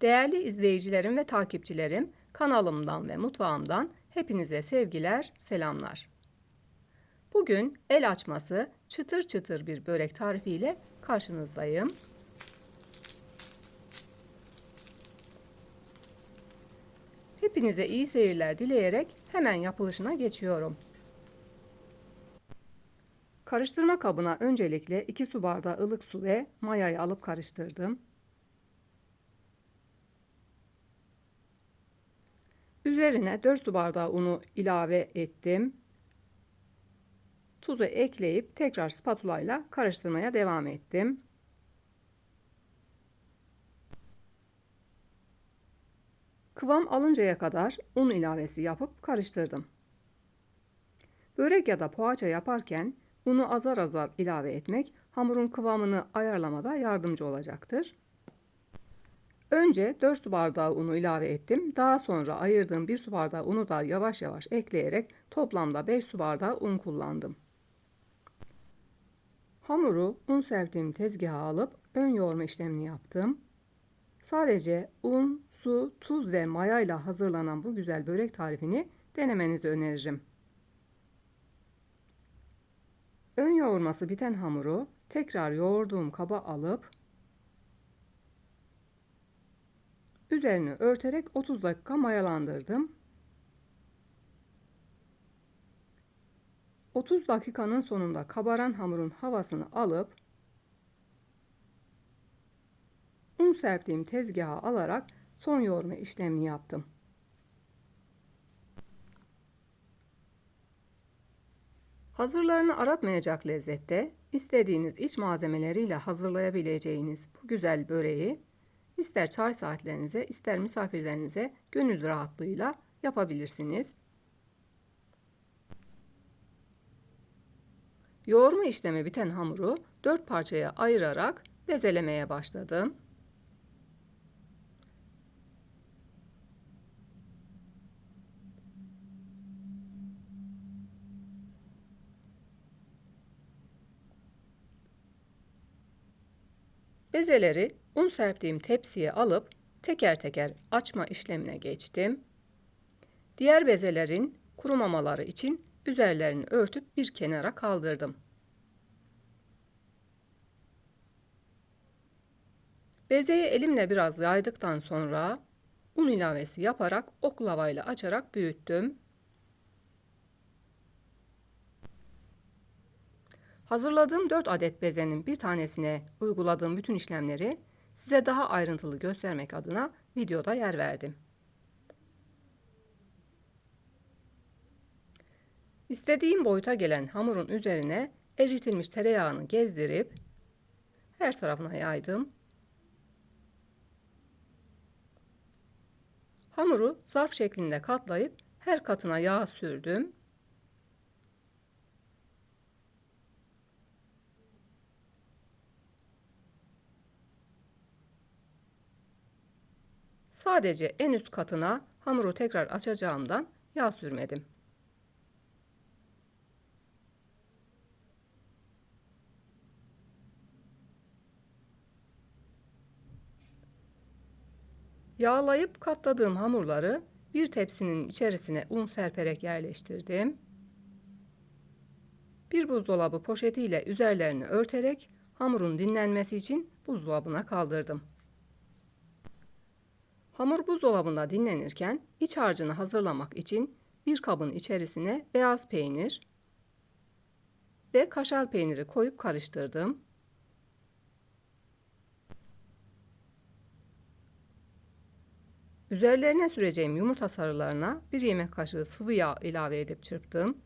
Değerli izleyicilerim ve takipçilerim, kanalımdan ve mutfağımdan hepinize sevgiler, selamlar. Bugün el açması çıtır çıtır bir börek tarifiyle karşınızdayım. Hepinize iyi seyirler dileyerek hemen yapılışına geçiyorum. Karıştırma kabına öncelikle 2 su bardağı ılık su ve mayayı alıp karıştırdım. Üzerine 4 su bardağı unu ilave ettim. Tuzu ekleyip tekrar spatula ile karıştırmaya devam ettim. Kıvam alıncaya kadar un ilavesi yapıp karıştırdım. Börek ya da poğaça yaparken unu azar azar ilave etmek hamurun kıvamını ayarlamada yardımcı olacaktır. Önce 4 su bardağı unu ilave ettim. Daha sonra ayırdığım 1 su bardağı unu da yavaş yavaş ekleyerek toplamda 5 su bardağı un kullandım. Hamuru un serptiğim tezgaha alıp ön yoğurma işlemini yaptım. Sadece un, su, tuz ve maya ile hazırlanan bu güzel börek tarifini denemenizi öneririm. Ön yoğurması biten hamuru tekrar yoğurduğum kaba alıp Üzerini örterek 30 dakika mayalandırdım. 30 dakikanın sonunda kabaran hamurun havasını alıp un serptiğim tezgaha alarak son yoğurma işlemini yaptım. Hazırlarını aratmayacak lezzette istediğiniz iç malzemeleriyle hazırlayabileceğiniz bu güzel böreği İster çay saatlerinize, ister misafirlerinize gönül rahatlığıyla yapabilirsiniz. Yoğurma işlemi biten hamuru dört parçaya ayırarak bezelemeye başladım. Bezeleri un serptiğim tepsiye alıp teker teker açma işlemine geçtim. Diğer bezelerin kurumamaları için üzerlerini örtüp bir kenara kaldırdım. Bezeyi elimle biraz yaydıktan sonra un ilavesi yaparak oklavayla açarak büyüttüm. Hazırladığım 4 adet bezenin bir tanesine uyguladığım bütün işlemleri size daha ayrıntılı göstermek adına videoda yer verdim. İstediğim boyuta gelen hamurun üzerine eritilmiş tereyağını gezdirip her tarafına yaydım. Hamuru zarf şeklinde katlayıp her katına yağ sürdüm. Sadece en üst katına hamuru tekrar açacağımdan yağ sürmedim. Yağlayıp katladığım hamurları bir tepsinin içerisine un serperek yerleştirdim. Bir buzdolabı poşetiyle üzerlerini örterek hamurun dinlenmesi için buzdolabına kaldırdım. Hamur buzdolabında dinlenirken iç harcını hazırlamak için bir kabın içerisine beyaz peynir ve kaşar peyniri koyup karıştırdım. Üzerlerine süreceğim yumurta sarılarına bir yemek kaşığı sıvı yağ ilave edip çırptım.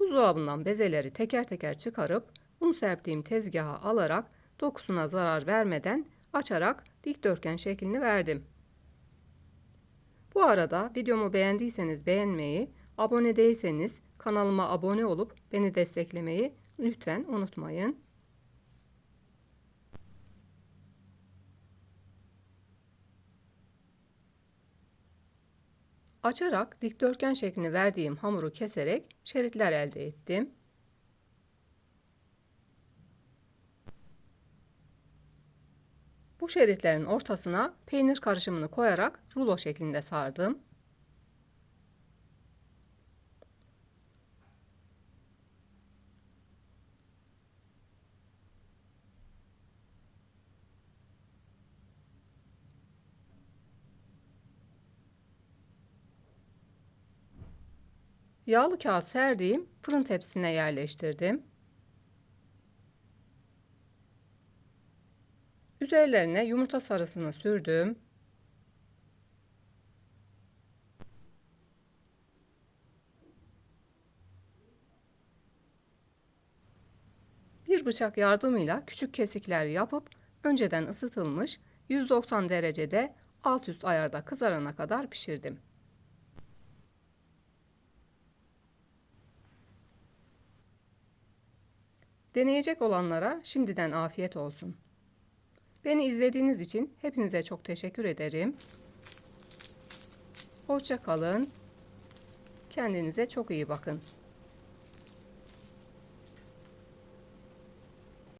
Buzdolabından bezeleri teker teker çıkarıp un serptiğim tezgaha alarak dokusuna zarar vermeden açarak dikdörtgen şeklini verdim. Bu arada videomu beğendiyseniz beğenmeyi, abone değilseniz kanalıma abone olup beni desteklemeyi lütfen unutmayın. Açarak dikdörtgen şeklini verdiğim hamuru keserek şeritler elde ettim. Bu şeritlerin ortasına peynir karışımını koyarak rulo şeklinde sardım. Yağlı kağıt serdiğim fırın tepsisine yerleştirdim. Üzerlerine yumurta sarısını sürdüm. Bir bıçak yardımıyla küçük kesikler yapıp önceden ısıtılmış 190 derecede alt üst ayarda kızarana kadar pişirdim. Deneyecek olanlara şimdiden afiyet olsun. Beni izlediğiniz için hepinize çok teşekkür ederim. Hoşça kalın. Kendinize çok iyi bakın.